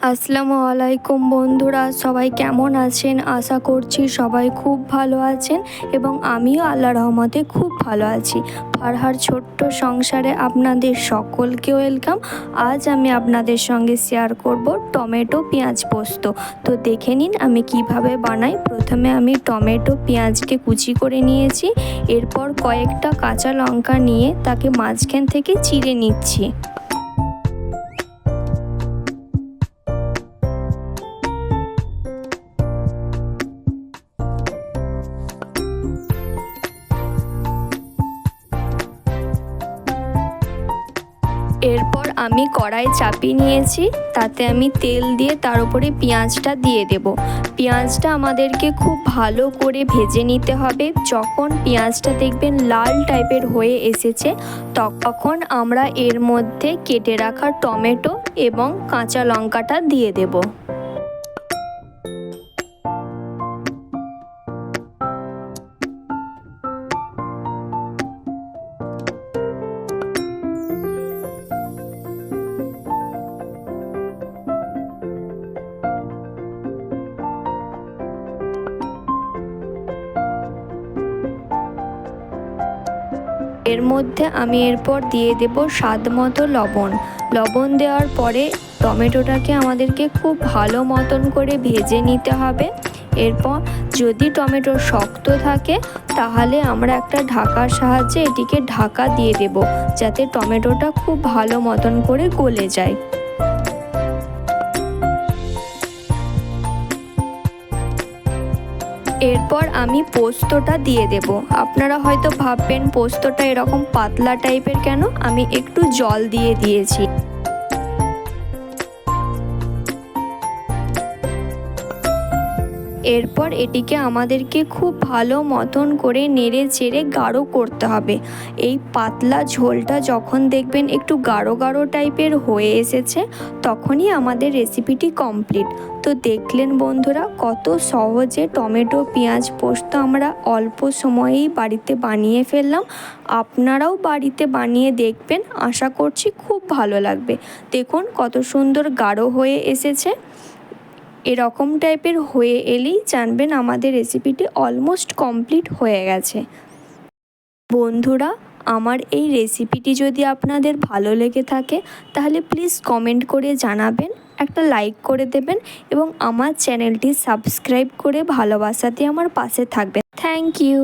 আসসালামু আলাইকুম বন্ধুরা, সবাই কেমন আছেন? আশা করছি সবাই খুব ভালো আছেন এবং আমিও আল্লাহ রহমতে খুব ভালো আছি। ফারহার ছোট্ট সংসারে আপনাদের সকলকে ওয়েলকাম। আজ আমি আপনাদের সঙ্গে শেয়ার করব টমেটো পেঁয়াজ পোস্ত। তো দেখে নিন আমি কীভাবে বানাই। প্রথমে আমি টমেটো পেঁয়াজকে কুচি করে নিয়েছি। এরপর কয়েকটা কাঁচা লঙ্কা নিয়ে তাকে মাঝখান থেকে চিড়ে নিচ্ছি। এরপর আমি কড়াই চাপিয়ে নিয়েছি, তাতে আমি তেল দিয়ে তার উপরে পেঁয়াজটা দিয়ে দেব। পেঁয়াজটা আমাদেরকে খুব ভালো করে ভেজে নিতে হবে। যখন পেঁয়াজটা দেখবেন লাল টাইপের হয়ে এসেছে, তখন আমরা এর মধ্যে কেটে রাখা টমেটো এবং কাঁচা লঙ্কাটা দিয়ে দেবো। এর মধ্যে আমি এরপর দিয়ে দেব স্বাদ মতো লবণ। লবণ দেওয়ার পরে টমেটোটাকে আমাদেরকে খুব ভালো মতন করে ভেজে নিতে হবে। এরপর যদি টমেটো শক্ত থাকে, তাহলে আমরা একটা ঢাকার সাহায্যে এটিকে ঢাকা দিয়ে দেব, যাতে টমেটোটা খুব ভালো মতন করে গলে যায়। এরপর আমি পোস্তটা দিয়ে দেব। আপনারা হয়তো ভাববেন, পোস্তটা এরকম পাতলা টাইপের কেন? আমি একটু জল দিয়ে দিয়েছি। এরপর এটিকে আমাদেরকে খুব ভালো মতন করে নেড়ে চেড়ে গাঢ় করতে হবে। এই পাতলা ঝোলটা যখন দেখবেন একটু গাঢ় গাঢ় টাইপের হয়ে এসেছে, তখনই আমাদের রেসিপিটি কমপ্লিট। তো দেখলেন বন্ধুরা, কত সহজে টমেটো, পেঁয়াজ পোস্ত আমরা অল্প সময়েই বাড়িতে বানিয়ে ফেললাম। আপনারাও বাড়িতে বানিয়ে দেখবেন, আশা করছি খুব ভালো লাগবে। দেখুন কত সুন্দর গাঢ় হয়ে এসেছে। এরকম টাইপের হয়ে এলেই জানবেন আমাদের রেসিপিটি অলমোস্ট কমপ্লিট হয়ে গেছে। বন্ধুরা, আমার এই রেসিপিটি যদি আপনাদের ভালো লেগে থাকে, তাহলে প্লিজ কমেন্ট করে জানাবেন, একটা লাইক করে দেবেন এবং আমার চ্যানেলটি সাবস্ক্রাইব করে ভালোবাসাতে আমার পাশে থাকবেন। Thank you